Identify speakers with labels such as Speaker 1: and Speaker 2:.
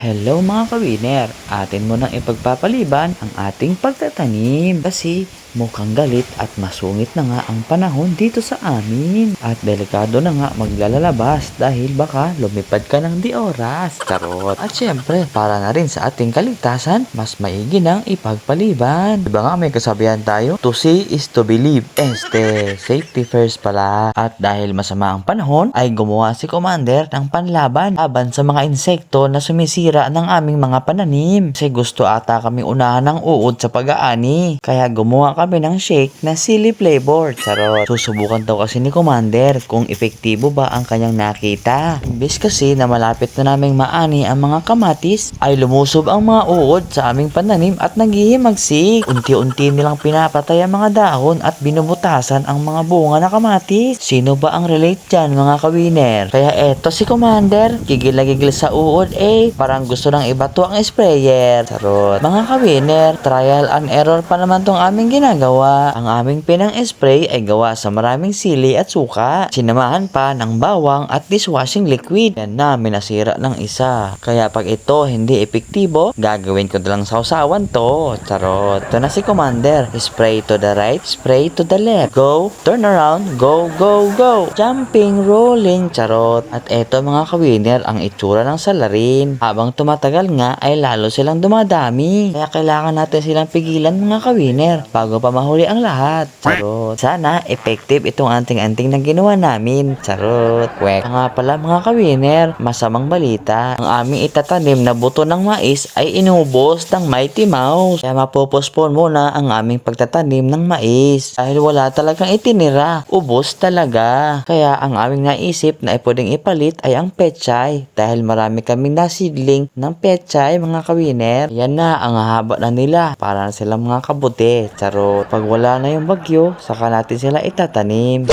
Speaker 1: Hello mga kawiner, atin mo nang ipagpapaliban ang ating pagtatanim. Kasi mukhang galit at masungit na nga ang panahon dito sa amin at delikado na nga maglalalabas dahil baka lumipad ka ng di oras. Charot. At syempre, para na rin sa ating kaligtasan, mas maigi nang ipagpaliban. Diba nga may kasabihan tayo? To see is to believe. Este, safety first pala. At dahil masama ang panahon, ay gumawa si Commander ng panlaban laban sa mga insekto na sumisira ng aming mga pananim. Kasi gusto ata kami unahan ng uod sa pag-aani. Kaya gumawa kami ng shake na silly flavor. Charot. Susubukan daw kasi ni Commander kung epektibo ba ang kanyang nakita. Imbes kasi na malapit na naming maani ang mga kamatis, ay lumusob ang mga uod sa aming pananim at naghihimagsik. Unti-unti nilang pinapatay ang mga dahon at binubutasan ang mga bunga na kamatis. Sino ba ang relate dyan mga kawiner? Kaya eto si Commander, gigil na gigil sa uod eh. Parang gusto nang ibato ang sprayer. Charot. Mga kawiner, trial and error pa naman tong aming ginagawa. Ang aming pinang spray ay gawa sa maraming sili at suka. Sinamahan pa ng bawang at dishwashing liquid. Yan na, minasira ng isa. Kaya pag ito hindi epektibo, gagawin ko na lang sausawan to. Charot. Ito na si Commander. Spray to the right, spray to the left. Go, turn around, go, go, go. Jumping, rolling, charot. At eto mga kawiner, ang itsura ng salarin. Habang tumatagal nga, ay lalo silang dumadami. Kaya kailangan natin silang pigilan mga kawiner bago pa mahuli ang lahat. Charot. Sana effective itong anting-anting na ginawa namin. Charot. Kwek. Nga pala mga kawiner, masamang balita. Ang aming itatanim na buto ng mais ay inubos ng Mighty Mouse. Kaya mapopospon muna ang aming pagtatanim ng mais. Dahil wala talagang itinira. Ubos talaga. Kaya ang aming naisip na pwedeng ipalit ay ang pechay. Dahil marami kaming nasidling ng pechay mga kawiner. Yan na, ang haba na nila. Para na mga kabuti. Charot. Pag wala na yung bagyo, saka natin sila itatanim.